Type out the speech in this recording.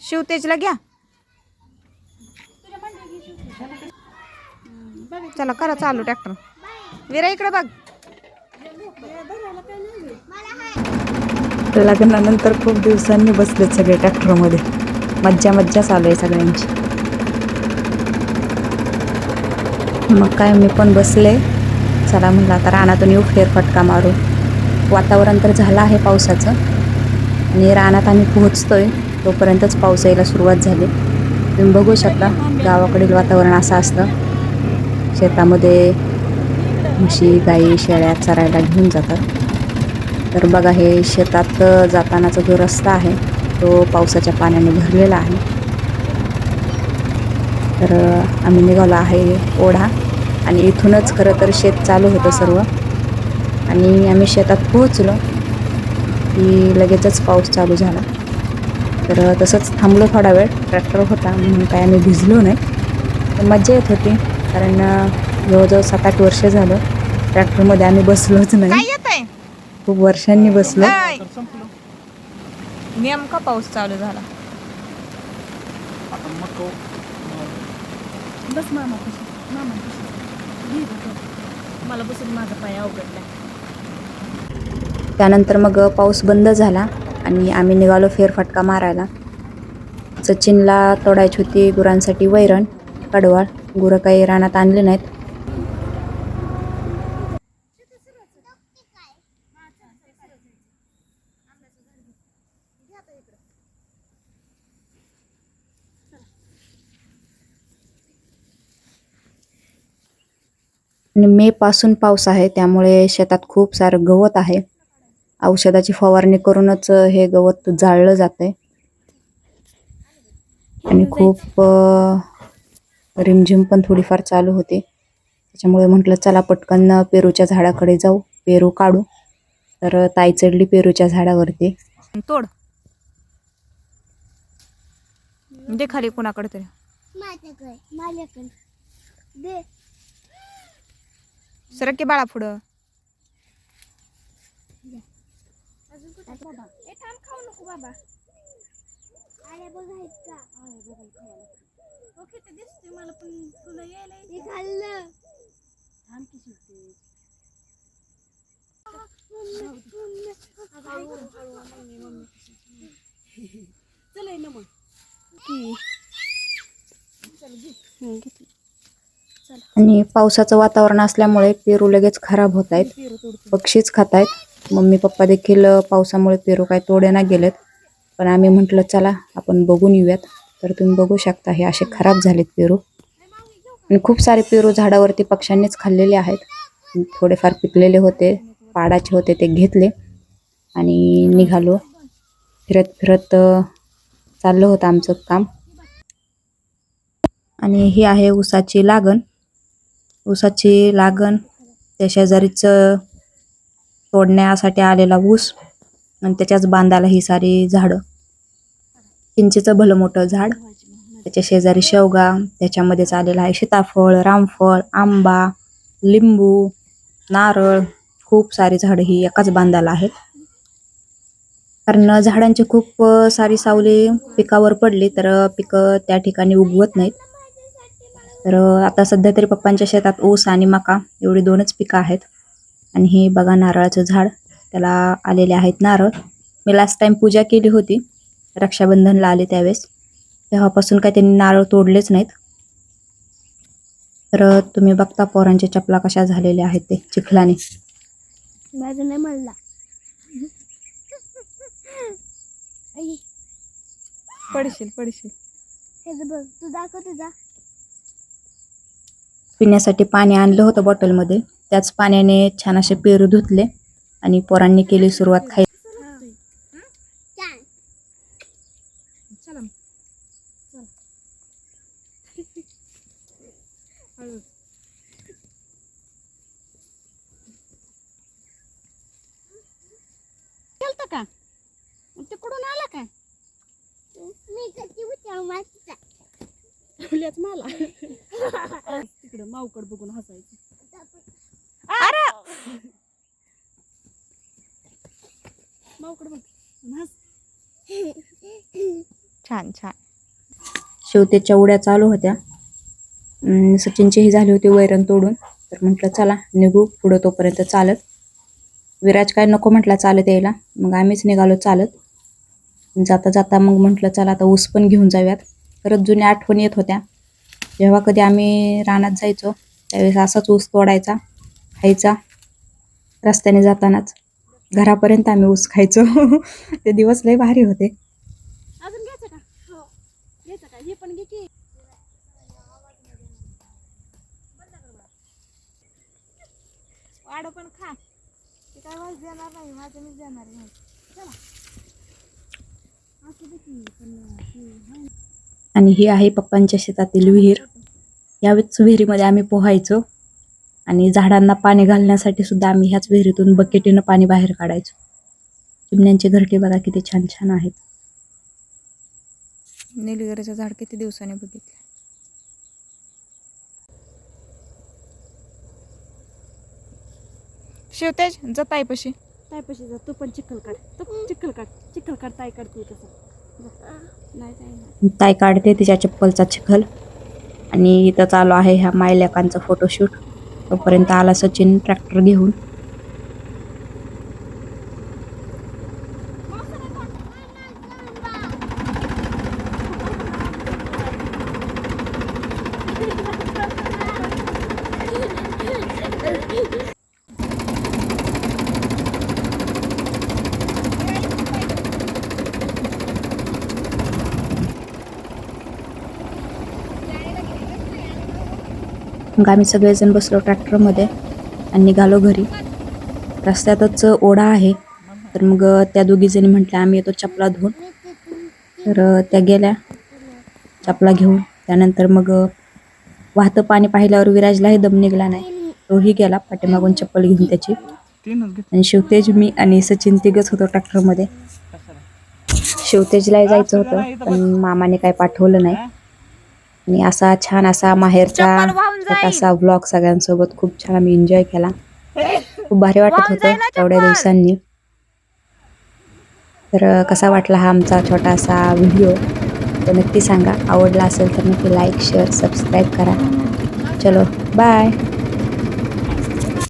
शिवतेजला घ्या. चला करा चालू ट्रॅक्टर. विरा इकडे बघ. लग्नानंतर खूप दिवसांनी बसलेत सगळे ट्रॅक्टरमध्ये. मज्जा मज्जा चालू आहे सगळ्यांची. मग काय मी पण बसले. चला म्हणलं आता रानातून येऊ फेरफटका मारू वातावरण तर झालं आहे पावसाचं. आणि रानात आम्ही पोहोचतोय. तोपर्यंतच पाऊस यायला सुरुवात झाली. तुम्ही बघू शकता गावाकडील वातावरण असं असतं. शेतामध्ये म्हशी गाई शेळ्या चरायला घेऊन जातात. तर बघा हे शेतात जातानाचा जो रस्ता आहे तो पावसाच्या पाण्याने भरलेला आहे. तर आम्ही निघालो आहे ओढा आणि इथूनच खरं तर शेत चालू होतं सर्व. आणि आम्ही शेतात पोहोचलो की लगेचच पाऊस चालू झाला. तर तसंच थांबलो थोडा वेळ. ट्रॅक्टर होता म्हणून काय आम्ही भिजलो नाही. पण मजा येत होती कारण जवळजवळ सात आठ वर्ष झालं ट्रॅक्टरमध्ये आम्ही बसलोच नाही. खूप वर्षांनी बसलो. नेमका पाऊस चालू झाला. बस मामा मामा मला बसून माझा पाय अवघडला त्यानंतर मग पाऊस बंद झाला. आणि आम्ही निघालो फेरफटका मारायला. सचिनला तोडायची होती गुरांसाठी वैरण कडवाळ. गुरं काही रानात आणले नाहीत. आणि मे पासून पाऊस आहे त्यामुळे शेतात खूप सारं गवत आहे. औषधाची फवारणी करूनच हे गवत जाळलं जातंय. आणि खूप रिमझिम पण थोडीफार चालू होते. त्याच्यामुळे म्हटलं चला पटकन पेरूच्या झाडाकडे जाऊ. पेरू काढू. तर ताई चढली पेरूच्या झाडावरती. तोड. दे खाली कुणाकडे तरी. माझ्याकडे माझ्याकडे. दे. सरक की बाळा पुढं. ए थांब खाऊ नको बाबा. आल्या बघायच का? आल्या बघायचं ओके ते दिसते मला पण तुला यायला हे खाल्लं. थांब की शिकते चल ना मग. आणि पावसाचं वातावरण असल्यामुळे पेरू लगेच खराब होत आहेत. पक्षीच खात आहेत. मम्मी पप्पा देखील पावसामुळे पेरू काय तोडेना गेलेत. पण आम्ही म्हटलं चला आपण बघून येऊयात. तर तुम्ही बघू शकता हे असे खराब झालेत पेरू. आणि खूप सारे पेरू झाडावरती पक्ष्यांनीच खाल्लेले आहेत. थोडेफार पिकलेले होते पाडाचे होते ते घेतले आणि निघालो. फिरत फिरत चाललं होतं आमचं काम. आणि ही आहे ऊसाची लागण. ऊसाची लागण त्या शेजारीच तोडण्यासाठी आलेला ऊस आणि त्याच्याच बांधाला ही सारी झाडं. चिंचेचं भलं मोठं झाड. त्याच्या शेजारी शेवगा त्याच्यामध्येच आलेला आहे सीताफळ रामफळ आंबा लिंबू नारळ खूप सारी झाडं ही एकाच बांधाला आहेत. कारण झाडांची खूप सारी सावली पिकावर पडली तर पिकं त्या ठिकाणी उगवत नाहीत. तर आता सध्या तरी पप्पांच्या शेतात ऊस आणि मका एवढी दोनच पिकं आहेत. आणि हे बघा नारळाचं झाड. त्याला आलेले आहेत नारळ. मी लास्ट टाइम पूजा केली होती. रक्षाबंधनला आले त्यावेळेस. तेव्हापासून काही त्यांनी नारळ तोडलेच नाहीत. तर तुम्ही बघता पोरांच्या चपला कशा झालेल्या आहेत ते चिखलाने. माझं नाही म्हणला. आई, पडशील पडशील. हे जे बघ तू दाखव तुझा. पिण्यासाठी पाणी आणलं होतं बॉटलमध्ये त्याच पाण्याने छान असे पेरू धुतले आणि पोरांनी केली सुरुवात खाय का? तिकडून आला का मला. तिकडं माऊकड बघून हसायचं. बघ. छान छान. शेवतेच्या उड्या चालू होत्या. अं, सचिनचीही झाली होती वैरण तोडून. तर म्हटलं चला निघू. पुढं तोपर्यंत चालत. विराज काय नको म्हटला चालत यायला. मग आम्हीच निघालो चालत. जाता जाता मग म्हटलं चला आता ऊस पण घेऊन जाऊयात. परत जुन्या आठवणी येत होत्या. जेव्हा कधी आम्ही रानात जायचो त्यावेळेस असाच ऊस तोडायचा खायचा रस्त्याने जातानाच. घरापर्यंत आम्ही ऊस खायचो. ते दिवस लय भारी होते. अजून घ्यायचं का? हो. घ्यायचं का? पण घे की. वाडं पण खा. ते काय वाज देणार नाही माझं मीच देणार नाही चला. असं दे की पण हाय ना. आणि ही आहे पप्पांच्या शेतातील विहीर. यावेळेस विहिरीमध्ये आम्ही पोहायचो. आणि झाडांना पाणी घालण्यासाठी सुद्धा आम्ही ह्याच विहिरीतून बकेटीनं पाणी बाहेर काढायचो. चिमण्यांचे घरटे बघा किती छान छान आहेत. निलगिरीचं झाड किती दिवसांनी बघितलं? शिवतेज जात आहे पशी ताई पशी जा तू पण चिखल काढ. तू चिखल काढ. चिखल काढ ताई काढते तसं. जा. नाही ताई नाही. ताई काढते तिच्या चप्पलचा चिखल. आणि इथं चालू आहे ह्या मायलेकांचा फोटोशूट तोपर्यंत आला सचिन ट्रॅक्टर घेऊन. मग आम्ही सगळेजण बसलो ट्रॅक्टरमध्ये आणि निघालो घरी. रस्त्यातच ओढा आहे. तर मग त्या दोघीजणी म्हटल्या आम्ही येतो चपला धुवून तर त्या गेल्या चपला घेऊन. त्यानंतर मग वाहतं पाणी पाहिल्यावर विराजलाही दम निघला नाही. तोही गेला पाठीमागून चप्पल घेऊन त्याची. आणि शिवतेज मी आणि सचिन तिघच होतो ट्रॅक्टरमध्ये. शिवतेजलाही जायचं होतं पण मामाने काय पाठवलं नाही. आणि असा छान असा माहेरचा छोटासा व्लॉग सगळ्यांसोबत खूप छान आम्ही एन्जॉय केला. खूप भारी वाटत होतं तेवढ्या दिवसांनी. तर कसा वाटला हा आमचा छोटासा व्हिडिओ तो नक्की सांगा. आवडला असेल तर नक्की लाईक शेअर सबस्क्राईब करा. चलो बाय